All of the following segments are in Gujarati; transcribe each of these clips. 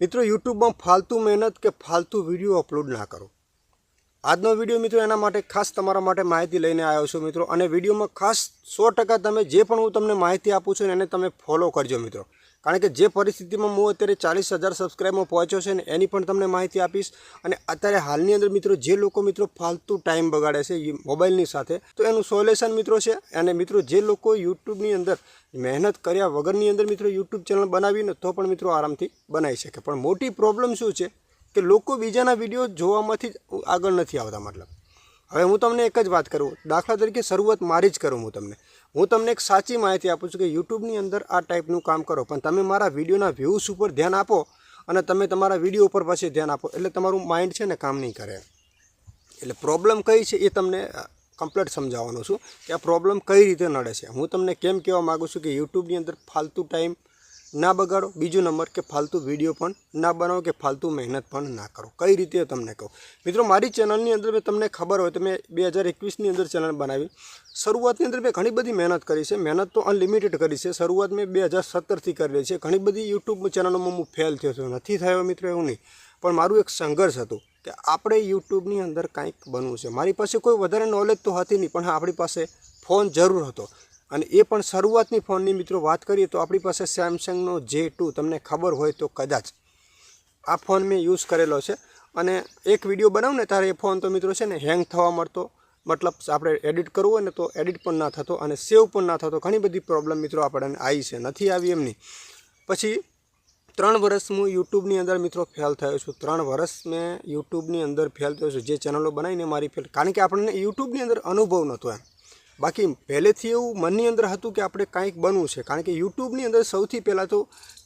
મિત્રો, યુટ્યુબમાં ફાલતુ મહેનત કે ફાલતુ વીડિયો અપલોડ ના કરો. આજનો વીડિયો મિત્રો એના માટે ખાસ તમારા માટે માહિતી લઈને આવ્યો છું મિત્રો. અને વિડીયોમાં ખાસ સો ટકા તમે જે પણ હું તમને માહિતી આપું છું એને તમે ફોલો કરજો મિત્રો. કારણ કે જે પરિસ્થિતિમાં હું અત્યારે ચાલીસ હજાર સબસ્ક્રાઈબમાં પહોંચ્યો છે ને એની પણ તમને માહિતી આપીશ. અને અત્યારે હાલની અંદર મિત્રો જે લોકો મિત્રો ફાલતુ ટાઈમ બગાડે છે મોબાઈલની સાથે, તો એનું સોલ્યુશન મિત્રો છે. અને મિત્રો જે લોકો યુટ્યુબની અંદર મહેનત કર્યા વગરની અંદર મિત્રો યુટ્યુબ ચેનલ બનાવીને, તો પણ મિત્રો આરામથી બનાવી શકે. પણ મોટી પ્રોબ્લેમ શું છે કે લોકો બીજાના વીડિયો જોવામાંથી જ આગળ નથી આવતા, મતલબ. હવે હું તમને એક જ વાત કરું. દાખલા તરીકે શરૂઆત મારી જ કરું હું તમને. હું તમને એક સાચી માહિતી આપું છું કે યુટ્યુબની અંદર આ ટાઈપનું કામ કરો. પણ તમે મારા વિડીયોના વ્યૂઝ ઉપર ધ્યાન આપો અને તમે તમારા વીડિયો ઉપર પછી ધ્યાન આપો. એટલે તમારું માઇન્ડ છે ને કામ નહીં કરે. એટલે પ્રોબ્લેમ કઈ છે એ તમને કમ્પ્લીટ સમજાવવાનો છું કે આ પ્રોબ્લેમ કઈ રીતે નડે છે. હું તમને કેમ કહેવા માગું છું કે યુટ્યુબની અંદર ફાલતુ ટાઈમ ના બગાડો. બીજો નંબર કે ફાલતુ વીડિયો પણ ના બનાવો કે ફાલતુ મહેનત પણ ના કરો. કઈ રીતે તમને કહું? મિત્રો, મારી ચેનલની અંદર મેં તમને ખબર હોય તો મેં બે હજાર એકવીસની અંદર ચેનલ બનાવી. શરૂઆતની અંદર મેં ઘણી બધી મહેનત કરી છે. મહેનત તો અનલિમિટેડ કરી છે. શરૂઆત મેં બે હજાર સત્તરથી કરેલી છે. ઘણી બધી યુટ્યુબ ચેનલોમાં હું ફેલ થયો છું. નથી થયો મિત્રો એવું નહીં. પણ મારું એક સંઘર્ષ હતું કે આપણે યુટ્યુબની અંદર કાંઈક બનવું છે. મારી પાસે કોઈ વધારે નોલેજ તો હતી નહીં, પણ આપણી પાસે ફોન જરૂર હતો. અને એ પણ શરૂઆતની ફોનની મિત્રો વાત કરીએ તો આપણી પાસે સેમસંગનો જે ટુ તમને ખબર હોય તો કદાચ. આ ફોન મેં યુઝ કરેલો છે અને એક વીડિયો બનાવું ને ત્યારે એ ફોન તો મિત્રો છે ને હેંગ થવા મળતો. મતલબ આપણે એડિટ કરવું હોય ને તો એડિટ પણ ના થતો અને સેવ પણ ના થતો. ઘણી બધી પ્રોબ્લેમ મિત્રો આપણને આવી છે. નથી આવી એમની. પછી ત્રણ વર્ષ હું યુટ્યુબની અંદર મિત્રો ફેલ થયો છું. ત્રણ વર્ષ મેં યુટ્યુબની અંદર ફેલ થયો છું. જે ચેનલો બનાવીને મારી ફેલ કારણ કે આપણને યુટ્યુબની અંદર અનુભવ નહોતો એમ. બાકી પહેલેથી એવું મનની અંદર હતું કે આપણે કાંઈક બનવું છે. કારણ કે યુટ્યુબની અંદર સૌથી પહેલાં તો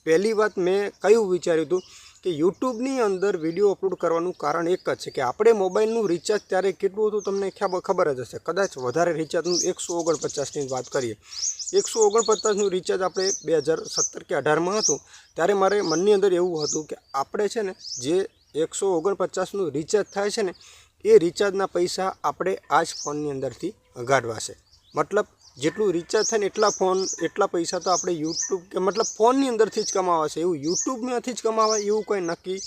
પહેલી વાત મેં કયું વિચાર્યું હતું કે યુટ્યુબની અંદર વીડિયો અપલોડ કરવાનું કારણ એક જ છે કે આપણે મોબાઈલનું રિચાર્જ ત્યારે કેટલું હતું તમને ખબર જ હશે. કદાચ વધારે રિચાર્જનું એકસો ઓગણપચાસની વાત કરીએ. એકસો ઓગણપચાસનું રિચાર્જ આપણે બે હજાર સત્તર કે અઢારમાં હતું, ત્યારે મારે મનની અંદર એવું હતું કે આપણે છે ને જે એકસો ઓગણપચાસનું રિચાર્જ થાય છે ને, એ રિચાર્જના પૈસા આપણે આ જ ફોનની અંદરથી ગાઢવા છે. મતલબ જેટલું રિચાર્જ થાય ને એટલા ફોન એટલા પૈસા તો આપણે યુટ્યુબ કે મતલબ ફોનની અંદરથી જ કમાવાશે એવું યુટ્યુબમાંથી જ કમાવાય એવું કંઈ નક્કી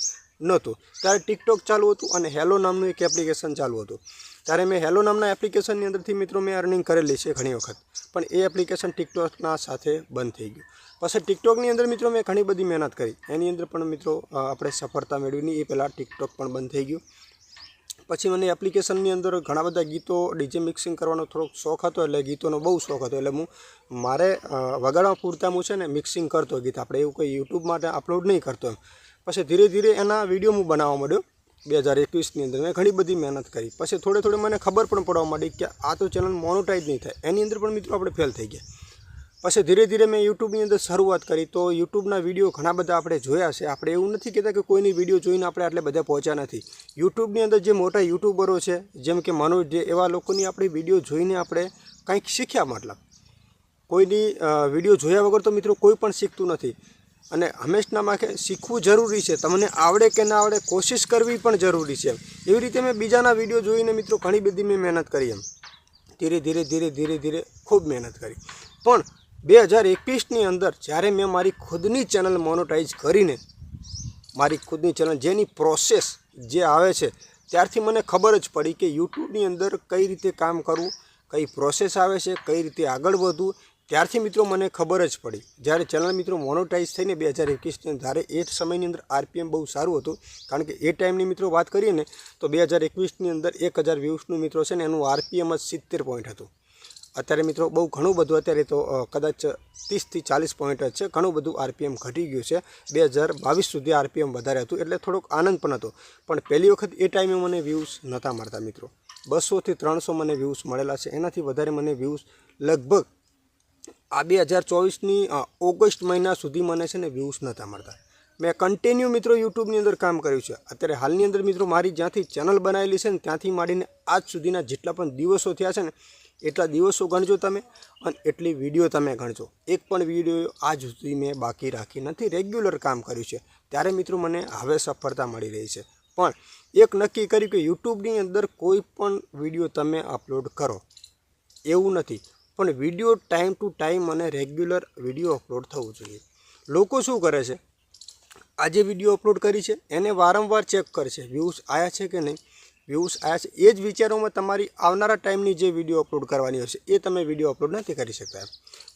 નહોતું. ત્યારે ટિકટોક ચાલુ હતું અને હેલો નામનું એક એપ્લિકેશન ચાલુ હતું. ત્યારે મેં હેલો નામના એપ્લિકેશનની અંદરથી મિત્રો મેં અર્નિંગ કરેલી છે ઘણી વખત. પણ એ એપ્લિકેશન ટિકટોકના સાથે બંધ થઈ ગયું. પછી ટિકટોકની અંદર મિત્રો મેં ઘણી બધી મહેનત કરી. એની અંદર પણ મિત્રો આપણે સફળતા મેળવીની એ પહેલાં ટિકટોક પણ બંધ થઈ ગયું. પછી મને એપ્લિકેશનની અંદર ઘણા બધા ગીતો, ડીજે મિક્સિંગ કરવાનો થોડોક શોખ હતો એટલે ગીતોનો બહુ શોખ હતો. એટલે હું, મારે વગાડવા પૂરતા હું છે ને મિક્સિંગ કરતો ગીત. આપણે એવું કંઈ યુટ્યુબ માટે અપલોડ નહીં કરતો એમ. પછી ધીરે ધીરે એના વીડિયો હું બનાવવા માંડ્યો બે હજાર એકવીસની અંદર. મેં ઘણી બધી મહેનત કરી. પછી થોડે થોડે મને ખબર પણ પડવા માંડી કે આ તો ચેનલ મોનોટાઈઝ નહીં થાય. એની અંદર પણ મિત્રો આપણે ફેલ થઈ ગયા. પછી ધીરે ધીરે મેં યુટ્યુબની અંદર શરૂઆત કરી. તો યુટ્યુબના વીડિયો ઘણા બધા આપણે જોયા છે. આપણે એવું નથી કહેતા કે કોઈની વીડિયો જોઈને આપણે આટલે બધા પહોંચ્યા નથી. યુટ્યુબની અંદર જે મોટા યુટ્યુબરો છે, જેમ કે મનોજ જે, એવા લોકોની આપણે વીડિયો જોઈને આપણે કંઈક શીખ્યા મતલબ. કોઈની વીડિયો જોયા વગર તો મિત્રો કોઈ પણ શીખતું નથી. અને હંમેશના માખે શીખવું જરૂરી છે. તમને આવડે કે ના આવડે કોશિશ કરવી પણ જરૂરી છે. એવી રીતે મેં બીજાના વીડિયો જોઈને મિત્રો ઘણી બધી મેં મહેનત કરી એમ. ધીરે ધીરે ધીરે ધીરે ધીરે ખૂબ મહેનત કરી. પણ બે હજાર એકવીસની અંદર જ્યારે મેં મારી ખુદની ચેનલ મોનોટાઈઝ કરીને મારી ખુદની ચેનલ જેની પ્રોસેસ જે આવે છે, ત્યારથી મને ખબર જ પડી કે યુટ્યુબની અંદર કઈ રીતે કામ કરવું, કઈ પ્રોસેસ આવે છે, કઈ રીતે આગળ વધવું. ત્યારથી મિત્રો મને ખબર જ પડી. જ્યારે ચેનલ મિત્રો મોનોટાઈઝ થઈને બે હજાર એકવીસની ત્યારે એ સમયની અંદર આરપીએમ બહુ સારું હતું, કારણ કે એ ટાઈમની મિત્રો વાત કરીએ ને, તો બે હજાર એકવીસની અંદર એક હજાર વ્યૂઝનું મિત્રો છે ને, એનું આરપીએમ જ સિત્તેર પોઈન્ટ હતું. અત્યારે મિત્રો બહુ ઘણું બધું અત્યારે તો કદાચ ત્રીસથી ચાલીસ પોઈન્ટ જ છે. ઘણું બધું આરપીએમ ઘટી ગયું છે. બે હજાર બાવીસ સુધી આરપીએમ વધારે હતું એટલે થોડોક આનંદ પણ હતો. પણ પહેલી વખત એ ટાઈમે મને વ્યૂઝ નહોતા મળતા મિત્રો. બસોથી ત્રણસો મને વ્યૂઝ મળેલા છે. એનાથી વધારે મને વ્યૂઝ લગભગ આ બે હજાર ચોવીસની ઓગસ્ટ મહિના સુધી મને છે ને વ્યૂઝ નહોતા મળતા. મેં કન્ટિન્યુ મિત્રો યુટ્યુબની અંદર કામ કર્યું છે. અત્યારે હાલની અંદર મિત્રો મારી જ્યાંથી ચેનલ બનાવેલી છે ને ત્યાંથી માંડીને આજ સુધીના જેટલા પણ દિવસો થયા છે ને એટલા દિવસો ગણજો તમે અને એટલી વીડિયો તમે ગણજો. એક પણ વીડિયો આજ સુધી મેં બાકી રાખી નથી. રેગ્યુલર કામ કર્યું છે. ત્યારે મિત્રો મને હવે સફળતા મળી રહી છે. પણ એક નક્કી કર્યું કે યુટ્યુબની અંદર કોઈ પણ વીડિયો તમે અપલોડ કરો. એવું નથી. પણ વીડિયો ટાઈમ ટુ ટાઈમ અને રેગ્યુલર વીડિયો અપલોડ થવું જોઈએ. લોકો શું કરે છે? આજે વીડિયો અપલોડ કરી છે. એને વારંવાર ચેક કરશે વ્યૂઝ આવ્યા છે કે નહીં? વ્યૂઝ આવ્યા છે. એ જ વિચારોમાં તમારી આવનારા ટાઈમની જે વીડિયો અપલોડ કરવાની હશે, એ તમે વીડિયો અપલોડ નથી કરી શકતા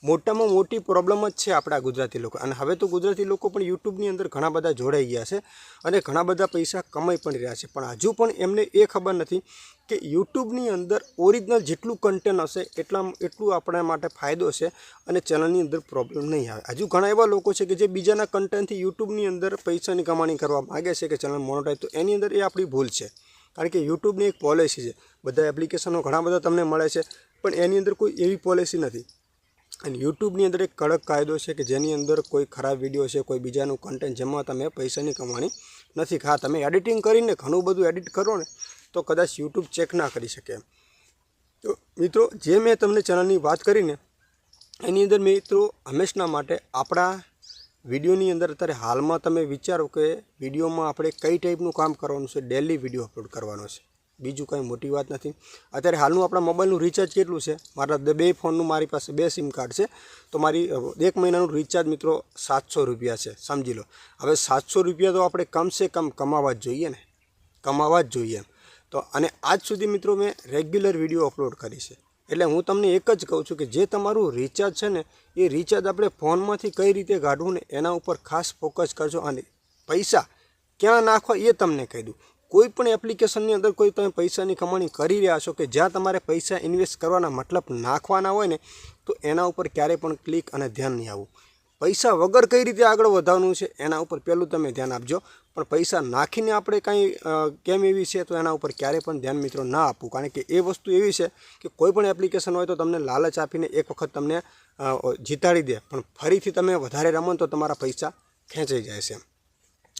મોટામાં મોટી પ્રોબ્લેમ જ છે આપણા ગુજરાતી લોકો. અને હવે તો ગુજરાતી લોકો પણ યુટ્યુબની અંદર ઘણા બધા જોડાઈ ગયા છે અને ઘણા બધા પૈસા કમાઈ પણ રહ્યા છે. પણ હજુ પણ એમને એ ખબર નથી કે યુટ્યુબની અંદર ઓરિજિનલ જેટલું કન્ટેન્ટ હશે, એટલા એટલું આપણા માટે ફાયદો છે અને ચેનલની અંદર પ્રોબ્લેમ નહીં આવે. હજુ ઘણા એવા લોકો છે કે જે બીજાના કન્ટેન્ટથી યુટ્યુબની અંદર પૈસાની કમાણી કરવા માગે છે કે ચેનલ મોનોટાઈઝ તો એની અંદર એ આપણી ભૂલ છે. કારણ કે યુટ્યુબની એક પોલિસી છે. બધા એપ્લિકેશનો ઘણા બધા તમને મળે છે, પણ એની અંદર કોઈ એવી પોલિસી નથી. અને યુટ્યુબની અંદર એક કડક કાયદો છે કે જેની અંદર કોઈ ખરાબ વીડિયો છે, કોઈ બીજાનું કન્ટેન્ટ જેમાં તમે પૈસાની કમાણી નથી. હા, તમે એડિટિંગ કરીને ઘણું બધું એડિટ કરો ને, તો કદાચ યુટ્યુબ ચેક ના કરી શકે તો મિત્રો, જે મેં તમને ચેનલની વાત કરીને એની અંદર મિત્રો, હંમેશના માટે આપણા વિડીયોની અંદર અત્યારે હાલમાં તમે વિચારો કે વિડીયોમાં આપણે કઈ ટાઈપનું કામ કરવાનું છે ડેલી વીડિયો અપલોડ કરવાનો છે. બીજું કંઈ મોટી વાત નથી. અત્યારે હાલનું આપણા મોબાઈલનું રિચાર્જ કેટલું છે? મારા બે ફોનનું મારી પાસે બે સિમ કાર્ડ છે. તો મારી એક મહિનાનું રિચાર્જ મિત્રો સાતસો રૂપિયા છે. સમજી લો. હવે સાતસો રૂપિયા તો આપણે કમસે કમ કમાવા જ જોઈએ ને. કમાવા જ જોઈએ તો અને આજ સુધી મિત્રો મેં રેગ્યુલર વીડિયો અપલોડ કરી છે. એટલે હું તમને એક જ કહું છું કે જે તમારું રિચાર્જ છે ને, એ રિચાર્જ આપણે ફોનમાંથી કઈ રીતે કાઢવું ને એના ઉપર ખાસ ફોકસ કરજો અને પૈસા ક્યાં નાખવા એ તમને કહી દઉં. કોઈ પણ એપ્લિકેશનની અંદર કોઈ તમે પૈસાની કમાણી કરી રહ્યા છો કે જ્યાં તમારે પૈસા ઇન્વેસ્ટ કરવાના મતલબ નાખવાના હોય ને, તો એના ઉપર ક્યારેય પણ ક્લિક અને ધ્યાન નહીં આવવું. પૈસા વગર કઈ રીતે આગળ વધવાનું છે એના ઉપર પહેલું તમે ધ્યાન આપજો. પણ પૈસા નાખીને આપણે કાંઈ કેમ એવી છે તો એના ઉપર ક્યારેય પણ ધ્યાન મિત્રો ના આપવું. કારણ કે એ વસ્તુ એવી છે કે કોઈ પણ એપ્લિકેશન હોય તો તમને લાલચ આપીને એક વખત તમને જીતાડી દે. પણ ફરીથી તમે વધારે રમો તો તમારા પૈસા ખેંચાઈ જાય છે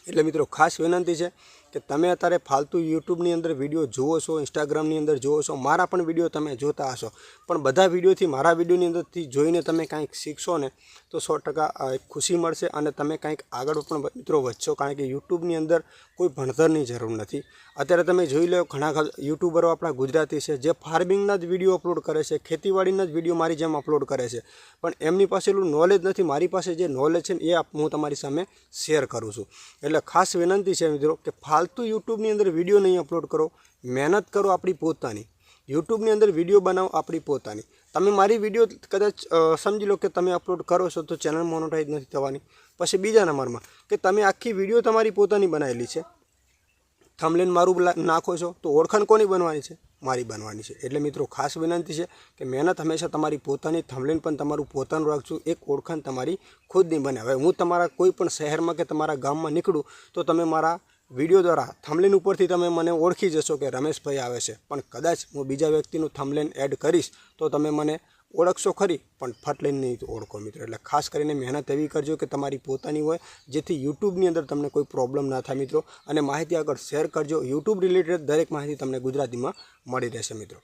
એટલે મિત્રો ખાસ વિનંતી છે કે તમે અત્યારે ફાલતુ યુટ્યુબની અંદર વીડિયો જુઓ છો, ઇન્સ્ટાગ્રામની અંદર જુઓ છો, મારા પણ વીડિયો તમે જોતા હશો. પણ બધા વિડીયોથી, મારા વિડીયોની અંદરથી જોઈને તમે કાંઈક શીખશો ને, તો સો ટકા ખુશી મળશે અને તમે કાંઈક આગળ પણ મિત્રો વધશો, કારણ કે યુટ્યુબની અંદર કોઈ ભણતરની જરૂર નથી. અત્યારે તમે જોઈ લો, ઘણા યુટ્યુબરો આપણા ગુજરાતી છે, જે ફાર્મિંગના જ વીડિયો અપલોડ કરે છે, ખેતીવાડીના જ વીડિયો મારી જેમ અપલોડ કરે છે. પણ એમની પાસેલું નોલેજ નથી, મારી પાસે જે નોલેજ છે ને, એ હું તમારી સામે શેર કરું છું. એટલે ખાસ વિનંતી છે મિત્રો, કે ફાલતુ યુટ્યુબની અંદર વીડિયો નહીં અપલોડ કરો, મહેનત કરો આપણી પોતાની. યુટ્યુબની અંદર વીડિયો બનાવો આપણી પોતાની. તમે મારી વીડિયો કદાચ સમજી લો કે તમે અપલોડ કરો છો તો ચેનલ મોનોટાઈઝ નથી થવાની. પછી બીજા નંબરમાં કે તમે આખી વીડિયો તમારી પોતાની બનાવેલી છે. થમલેન મારું નાખો છો તો ઓળખાણ કોની બનવાની છે? મારી બનવાની છે. એટલે મિત્રો, ખાસ વિનંતી છે કે મહેનત હંમેશા તમારી પોતાની થમલેન પણ તમારું પોતાનું રાખજો. એક ઓળખાણ તમારી ખુદની બને. હવે હું તમારા કોઈ પણ શહેરમાં કે તમારા ગામમાં નીકળું તો તમે મારા વીડિયો દ્વારા થમલેન ઉપરથી તમે મને ઓળખી જશો કે રમેશભાઈ આવે છે. પણ કદાચ હું બીજા વ્યક્તિનું થમલેન એડ કરીશ, તો તમે મને ઓળખશો ખરી, પણ ફટલેન નહીં ઓળખો મિત્રો. એટલે ખાસ કરીને મહેનત એવી કરજો કે તમારી પોતાની હોય, જેથી યુટ્યુબની અંદર તમને કોઈ પ્રોબ્લેમ ના થાય મિત્રો. અને માહિતી આગળ શેર કરજો. યુટ્યુબ રિલેટેડ દરેક માહિતી તમને ગુજરાતીમાં મળી રહેશે મિત્રો.